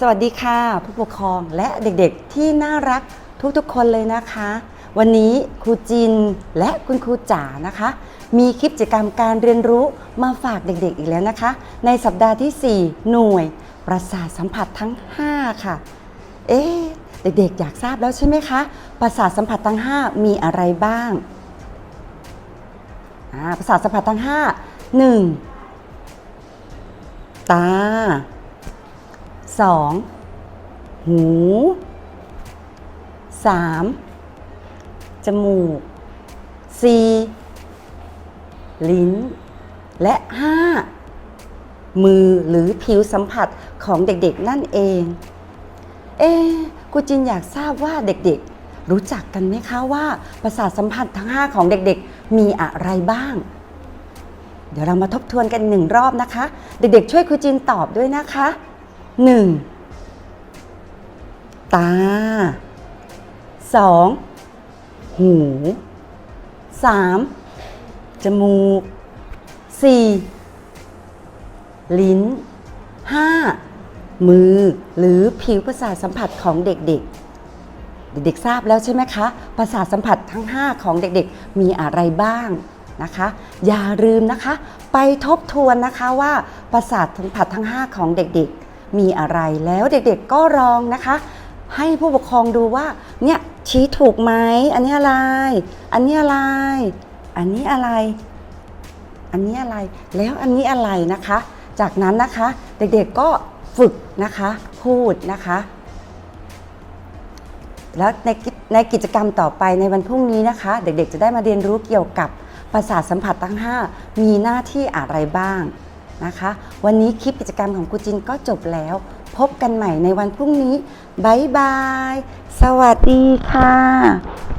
สวัสดีค่ะ ผู้ปกครองและเด็กๆที่น่ารักทุกๆคนเลยนะคะ วันนี้ครูจินและคุณครูจ๋านะคะ มีคลิปกิจกรรมการเรียนรู้มาฝากเด็กๆอีกแล้วนะคะ ในสัปดาห์ที่ 4 หน่วย ประสาทสัมผัสทั้ง 5 ค่ะ เอ๊เด็กๆอยากทราบแล้วใช่ไหมคะ ประสาทสัมผัสทั้ง 5 มีอะไรบ้างอ่าประสาทสัมผัสทั้ง 5 1 ตา 2. หู 3. จมูก 4. ลิ้น และ 5. มือหรือผิวสัมผัสของเด็กๆนั่นเอง เอ๊กูจินอยากทราบว่าเด็กๆ รู้จักกันไหมคะว่าประสาทสัมผัสทั้ง 5 ของเด็กๆ มีอะไรบ้าง เดี๋ยวเรามาทบทวนกันหนึ่งรอบนะคะ เด็กๆ ช่วยครูจินตอบด้วยนะคะ 1. ตา 2. หู 3. จมูก 4. ลิ้น 5. มือหรือผิวประสาทสัมผัสของเด็กๆ เด็กๆทราบแล้วใช่ไหมคะ ประสาทสัมผัสทั้ง 5 ของเด็กๆ มีอะไรบ้างนะคะ อย่าลืมนะคะ ไปทบทวนนะคะว่าประสาทสัมผัสทั้ง 5 ของเด็กๆ มีอะไรแล้วเด็กๆก็ลองนะคะ ให้ผู้ปกครองดูว่าเนี่ยชี้ถูกไหมอันนี้อะไร อันนี้อะไร อันนี้อะไร อันนี้อะไร แล้วอันนี้อะไรนะคะ จากนั้นนะคะ เด็กๆก็ฝึกนะคะ พูดนะคะ แล้วในกิจในกิจกรรมต่อไปในวันพรุ่งนี้นะคะ เด็กๆจะได้มาเรียนรู้เกี่ยวกับประสาทสัมผัสทั้ง 5 มีหน้าที่อะไรบ้าง นะคะ วันนี้คลิปกิจกรรมของครูจินก็จบแล้ว พบกันใหม่ในวันพรุ่งนี้บายบาย สวัสดีค่ะ